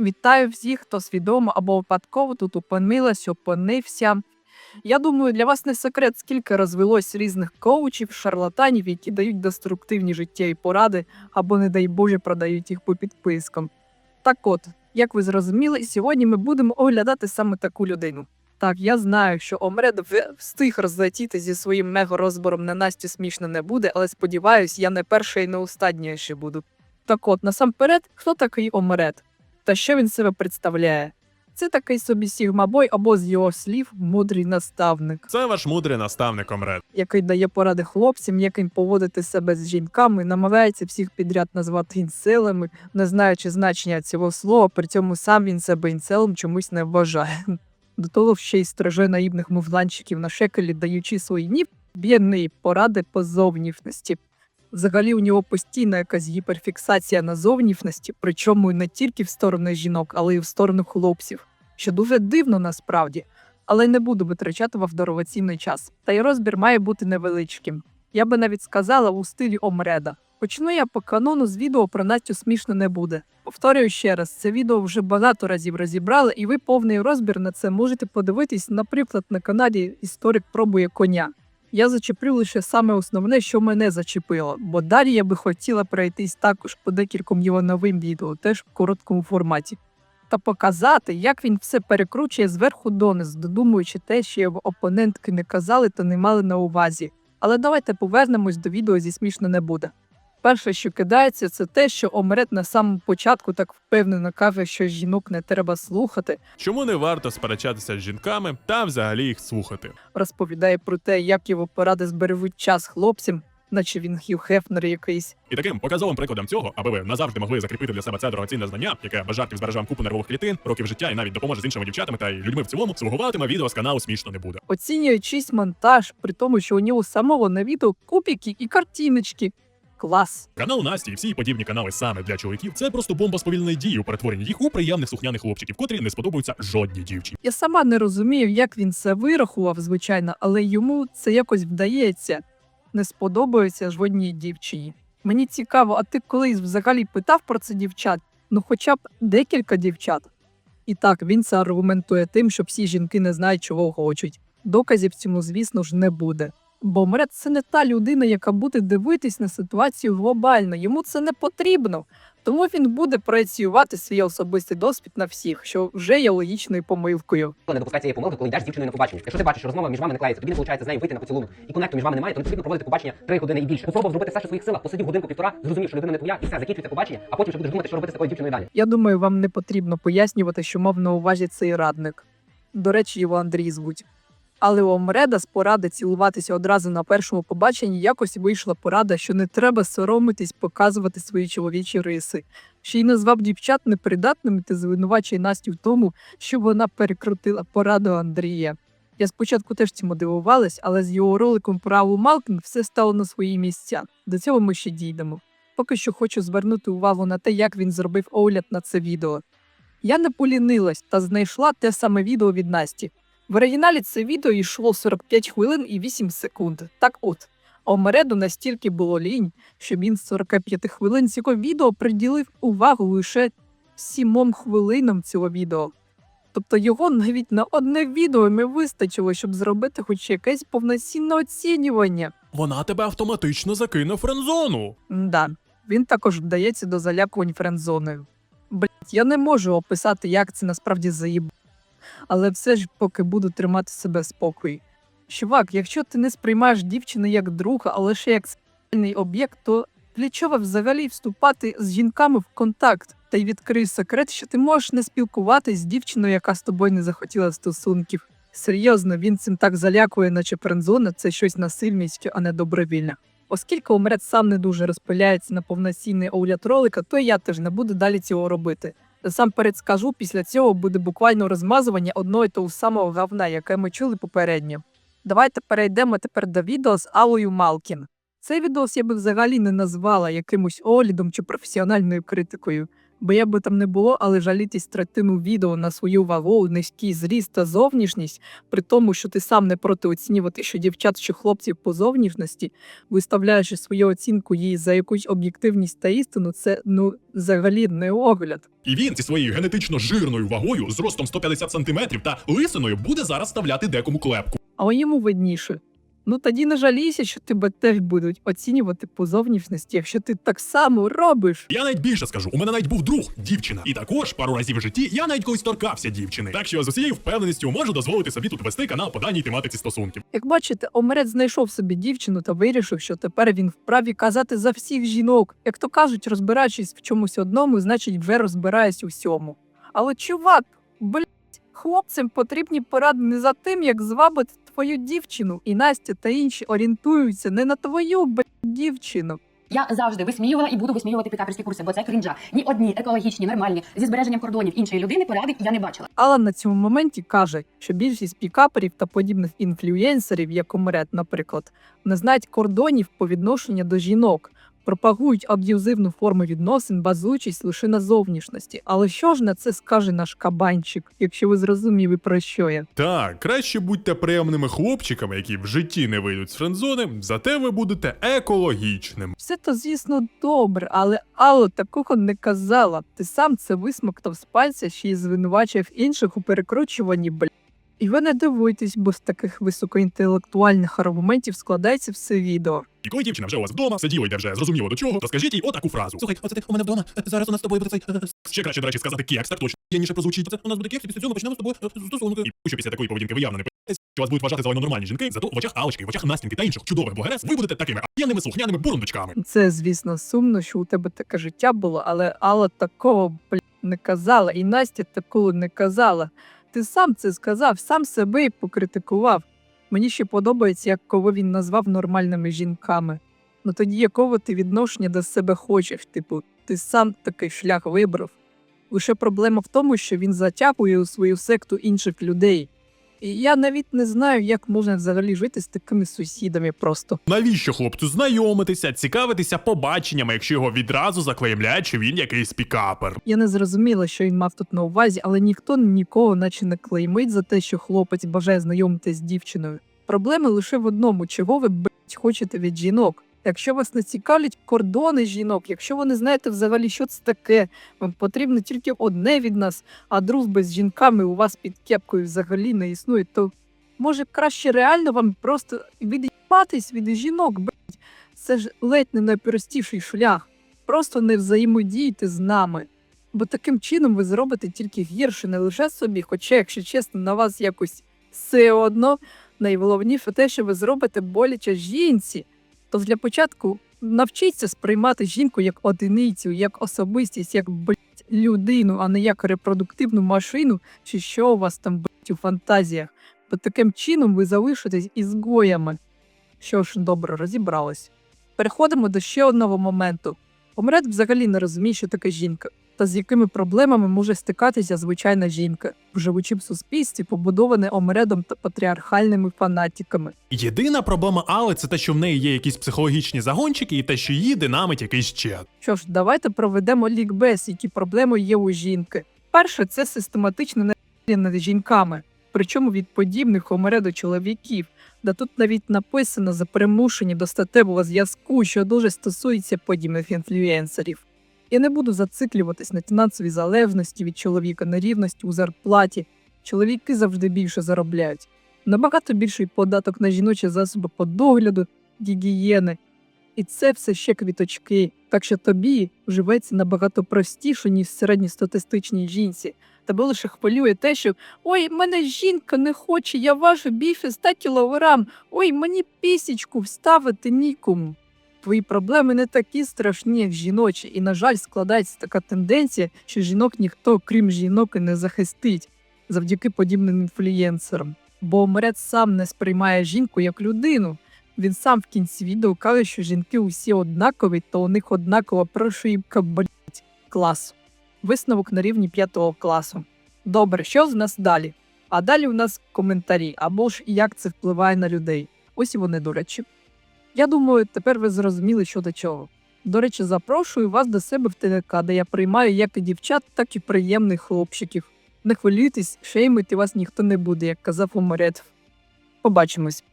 Вітаю всіх, хто свідомо або випадково тут опинилась, опинився. Я думаю, для вас не секрет, скільки розвелось різних коучів, шарлатанів, які дають деструктивні життєві поради або, не дай Боже, продають їх по підпискам. Так от, як ви зрозуміли, сьогодні ми будемо оглядати саме таку людину. Так, я знаю, що Омред встиг розлетіти зі своїм мега-розбором на Насті смішно не буде, але сподіваюсь, я не перша і не остання ще буду. Так от, насамперед, хто такий Омред? Та що він себе представляє? Це такий собі сігмабой або з його слів мудрий наставник, Це ваш мудрий наставник Омред. який дає поради хлопцям, як їм поводити себе з жінками, намагається всіх підряд назвати інселами, не знаючи значення цього слова, при цьому сам він себе інселом чомусь не вважає. До того ще й стриже наївних мувланчиків на шекелі, даючи свої ні бідні поради по зовнішності. Взагалі у нього постійна якась гіперфіксація на зовнішності, причому не тільки в сторону жінок, але й в сторону хлопців, що дуже дивно насправді, але не буду витрачати вам дорогоцінний час. Та й розбір має бути невеличким. Я би навіть сказала у стилі Омреда. Почну я по канону з відео про Настю смішно не буде. Повторюю ще раз, це відео вже багато разів розібрали, і ви повний розбір на це можете подивитись, наприклад, на каналі Історик пробує коня. Я зачеплю лише саме основне, що мене зачепило, бо далі я би хотіла пройтись також по декільком його новим відео, теж в короткому форматі, та показати, як він все перекручує зверху донизу, додумуючи те, що його опонентки не казали та не мали на увазі. Але давайте повернемось до відео зі смішно не буде. Перше, що кидається, це те, що Омрет на самому початку так впевнено каже, що жінок не треба слухати, Чому не варто сперечатися з жінками та взагалі їх слухати? розповідає про те, як його поради збережуть час хлопцям, наче він Хью Хефнер якийсь. І таким показовим прикладом цього, аби ви назавжди могли закріпити для себе це дорогоцінне знання, яке без жартів збереже вам купу нервових клітин, років життя і навіть допоможе з іншими дівчатами та й людьми в цілому, слугуватиме відео з каналу смішно не буде. Оцінює чийсь монтаж, при тому, що у нього самого на відео кубики і картиночки. Клас. Канал Насті і всі подібні канали саме для чоловіків це просто бомба сповільної дії у перетворенні їх у приємних слухняних хлопчиків, котрі не сподобаються жодній дівчині. Я сама не розумію, як він це вирахував, звичайно, але йому це якось вдається. Не сподобається жодній дівчині. Мені цікаво, а ти колись взагалі питав про це дівчат? Ну, хоча б декілька дівчат. І так, він це аргументує тим, що всі жінки не знають, чого хочуть. Доказів цьому, звісно ж, не буде. Бо Мред це не та людина, яка буде дивитись на ситуацію глобально. Йому це не потрібно. Тому він буде проєціювати свій особистий досвід на всіх, що вже є логічною помилкою. не допускай цієї помилки, коли йдеш з дівчиною на побачення. Якщо ти бачиш, що розмова між вами не клеїться, тобі не виходить з нею вийти на поцілунок і коннекту між вами немає, то не потрібно проводити побачення три години і більше. Попробував зробити все, що в своїх силах, посидів годинку півтора, зрозумів, що людина не твоя, і все, закінчується побачення, а потім ще будеш думати, що робити з такою дівчиною далі. Я думаю, вам не потрібно пояснювати, що мав на увазі цей радник. До речі, його Андрій звуть. Але у з поради цілуватися одразу на першому побаченні якось вийшла порада, що не треба соромитись показувати свої чоловічі риси. Ще й назвав дівчат непридатними та звинувачує Настю в тому, що вона перекрутила пораду Андрія. Я спочатку теж цьому дивувалась, але з його роликом про Аллу Малкін все стало на свої місця. До цього ми ще дійдемо. Поки що хочу звернути увагу на те, як він зробив огляд на це відео. Я не полінилась та знайшла те саме відео від Насті. В оригіналі це відео йшло 45 хвилин і 8 секунд. Так от, Омереду настільки було лінь, що він з 45 хвилин цього відео приділив увагу лише 7 хвилинам цього відео. Тобто його навіть на одне відео не вистачило, щоб зробити хоч якесь повноцінне оцінювання. Вона тебе автоматично закине в френдзону. Да, він також вдається до залякувань френдзоною. Блять, я не можу описати, як це насправді заїб. Але все ж поки буду тримати себе спокій. Чувак, якщо ти не сприймаєш дівчину як друга, а лише як сексуальний об'єкт, то для чого взагалі вступати з жінками в контакт? Та й відкрию секрет, що ти можеш не спілкуватись з дівчиною, яка з тобою не захотіла стосунків. Серйозно, він цим так залякує, наче френдзона це щось насильність, а не добровільне. Оскільки Омред сам не дуже розпиляється на повноцінний огляд ролика, то я теж не буду далі цього робити. Насамперед скажу, після цього буде буквально розмазування одного того самого говна, яке ми чули попередньо. Давайте перейдемо тепер до відео з Алою Малкін. Цей відос я би взагалі не назвала якимось оглядом чи професіональною критикою. Бо як би там не було, але жалітись третину відео на свою вагу, низький зріст та зовнішність, при тому, що ти сам не проти оцінювати, що дівчат чи хлопців по зовнішності, виставляючи свою оцінку їй за якусь об'єктивність та істину, це ну взагалі не огляд. І він зі своєю генетично жирною вагою, зростом 150 сантиметрів та лисиною буде зараз ставляти декому клепку. а йому видніше. Ну тоді не жалійся, що тебе теж будуть оцінювати по зовнішності, якщо ти так само робиш. Я навіть більше скажу, у мене навіть був друг, дівчина. І також пару разів в житті я навіть колись торкався дівчини. Так що з усією впевненістю можу дозволити собі тут вести канал по даній тематиці стосунків. Як бачите, Омерець знайшов собі дівчину та вирішив, що тепер він вправі казати за всіх жінок. Як то кажуть, розбираючись в чомусь одному, значить вже розбираюсь у всьому. Але чувак, блять, хлопцям потрібні поради не за тим, як звабити твою дівчину. І Настя та інші орієнтуються не на твою блять, дівчину. Я завжди висміювала і буду висміювати пікаперські курси, бо це крінжа. Ні одні екологічні, нормальні зі збереженням кордонів іншої людини поради я не бачила. Алан на цьому моменті каже, що більшість пікаперів та подібних інфлюєнсерів, як умерет, наприклад, не знають кордонів по відношенню до жінок, пропагують аб'юзивну форму відносин, базуючись лише на зовнішності. Але що ж на це скаже наш кабанчик, якщо ви зрозуміли про що я? Так, краще будьте приємними хлопчиками, які в житті не вийдуть з френдзони, зате ви будете екологічним. Все то, звісно, добре, але Алла такого не казала. Ти сам це висмоктав з пальця, ще й звинувачив інших у перекручуванні бля. І ви не дивуйтесь, бо з таких високоінтелектуальних аргументів складається все відео. І коли дівчина вже у вас вдома, сиділа йде вже зрозуміло до чого, то скажіть їй отаку фразу. Слухай, оце ти у мене вдома. Зараз у нас з тобою буде цей е, Ще краще, до речі, сказати кекс, так точно. єніше прозвучить. Це у нас буде кекс, і після цього почнемо з тобою е, стосунки. І що після такої поведінки ви явно не що вас будуть вважати за нормальні жінки, зато в очах Алочки, в очах Настінки та інших чудових блогерес ви будете такими аєнними слухняними бурундучками. Це, звісно, сумно, що у тебе таке життя було, але Алла такого бля, не казала, і Настя такого не казала. Ти сам це сказав, сам себе і покритикував. Мені ще подобається, як кого він назвав нормальними жінками. Ну тоді якого ти відношення до себе хочеш? Типу, ти сам такий шлях вибрав. Лише проблема в тому, що він затягує у свою секту інших людей. І я навіть не знаю, як можна взагалі жити з такими сусідами просто. Навіщо хлопцю знайомитися, цікавитися побаченнями, якщо його відразу заклеймляють, що він якийсь пікапер? Я не зрозуміла, що він мав тут на увазі, але ніхто нікого наче не клеймить за те, що хлопець бажає знайомитись з дівчиною. Проблема лише в одному, чого ви блять, хочете від жінок. Якщо вас не цікавлять кордони жінок, якщо ви не знаєте взагалі, що це таке, вам потрібно тільки одне від нас, а дружби з жінками у вас під кепкою взагалі не існує, то може краще реально вам просто від'їбатись від жінок, блять. Це ж ледь не найпростіший шлях. Просто не взаємодійте з нами. Бо таким чином ви зробите тільки гірше не лише собі, хоча, якщо чесно, на вас якось все одно найголовніше те, що ви зробите боляче жінці. То для початку навчіться сприймати жінку як одиницю, як особистість, як блять, людину, а не як репродуктивну машину, чи що у вас там блять, у фантазіях. Бо таким чином ви залишитесь ізгоями. Що ж, добре, розібрались. Переходимо до ще одного моменту. Омред взагалі не розуміє, що таке жінка, та з якими проблемами може стикатися звичайна жінка, в суспільстві, побудоване омредом та патріархальними фанатиками. Єдина проблема Али це те, що в неї є якісь психологічні загончики, і те, що її динамить якийсь чат. Що ж, давайте проведемо лікбез, які проблеми є у жінки. Перше, це систематичне насилля над жінками, причому від подібних омередо чоловіків, де тут навіть написано за примушення до статевого зв'язку, що дуже стосується подібних інфлюенсерів. Я не буду зациклюватись на фінансовій залежності від чоловіка, нерівності у зарплаті. Чоловіки завжди більше заробляють. Набагато більший податок на жіночі засоби по догляду, гігієни. І це все ще квіточки. Так що тобі живеться набагато простіше, ніж середньостатистичній жінці. Тебе лише хвилює те, що ой, мене жінка не хоче, я важу більше 100 кілограм, ой, мені пісічку вставити нікому. Твої проблеми не такі страшні, як жіночі, і, на жаль, складається така тенденція, що жінок ніхто, крім жінок, і не захистить завдяки подібним інфлюєнсерам. Бо Омрет сам не сприймає жінку як людину. Він сам в кінці відео каже, що жінки усі однакові, то у них однакова прошивка блять класу. Висновок на рівні п'ятого класу. Добре, що з нас далі? А далі у нас коментарі, або ж як це впливає на людей. Ось і вони, до речі. Я думаю, тепер ви зрозуміли, що до чого. До речі, запрошую вас до себе в ТНК, де я приймаю як і дівчат, так і приємних хлопчиків. Не хвилюйтесь, шеймити вас ніхто не буде, як казав Умарет. Побачимось.